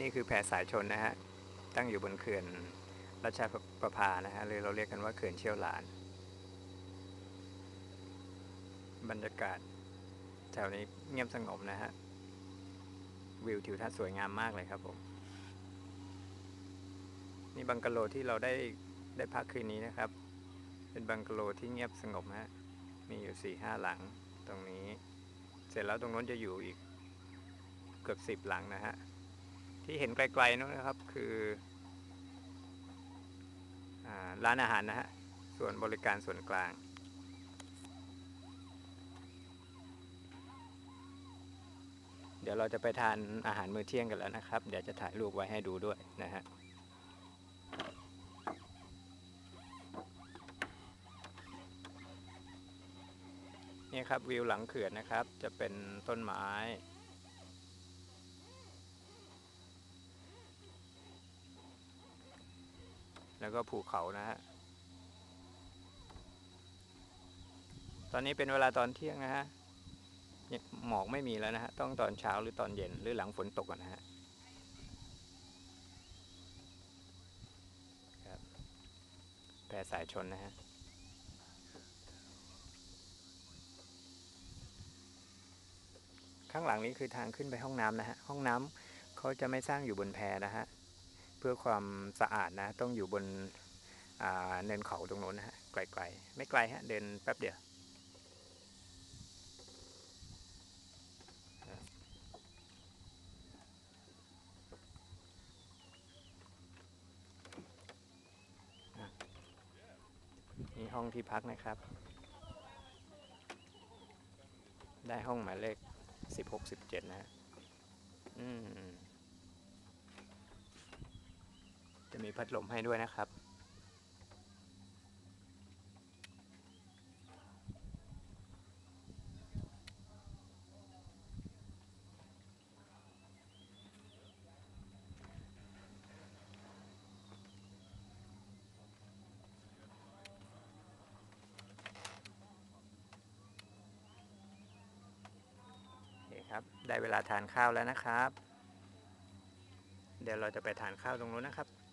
นี่คือแพสายชนนะฮะ ตั้งอยู่บนเขื่อนรัชประภานะฮะหรือเราเรียกกันว่าเขื่อนเชี่ยวหลาน บรรยากาศแถวนี้เงียบสงบนะฮะ วิวทิวทัศน์สวยงามมากเลยครับผม นี่บังกะโลที่เราได้ได้พักคืนนี้นะครับ เป็นบังกะโลที่เงียบสงบฮะ มีอยู่สี่ห้าหลังตรงนี้ เสร็จแล้วตรงนู้นจะอยู่อีกเกือบสิบหลังนะฮะ ที่เห็นไกลๆนู้นนะครับคืออร้านอาหารนะฮะ ส่วนบริการส่วนกลาง เดี๋ยวเราจะไปทานอาหารมื้อเที่ยงกันแล้วนะครับ เดี๋ยวจะถ่ายรูปไว้ให้ดูด้วยนะฮะนี่ครับวิวหลังเขื่อนนะครับ จะเป็นต้นไม้ แล้วก็ภูเขานะฮะ ตอนนี้เป็นเวลาตอนเที่ยงนะฮะ หมอกไม่มีแล้วนะฮะ ต้องตอนเช้าหรือตอนเย็นหรือหลังฝนตกก่อนนะฮะครับแพสายชนนะฮะข้างหลังนี้คือทางขึ้นไปห้องน้ำนะฮะ ห้องน้ำเขาจะไม่สร้างอยู่บนแพนะฮะ พื่อความสะอาดนะ ต้องอยู่บนเนินเขาตรงโน้นนะฮะไกลๆ ไม่ไกลฮะเดินแป๊บเดียวนี่ห้องที่พักนะครับ ได้ห้องหมายเลขสิบหกสิบเจ็ดนะฮะอืม จะมีพัดลมให้ด้วยนะครับ ครับ ได้เวลาทานข้าวแล้วนะครับ เดี๋ยวเราจะไปทานข้าวตรงนู้นนะครับ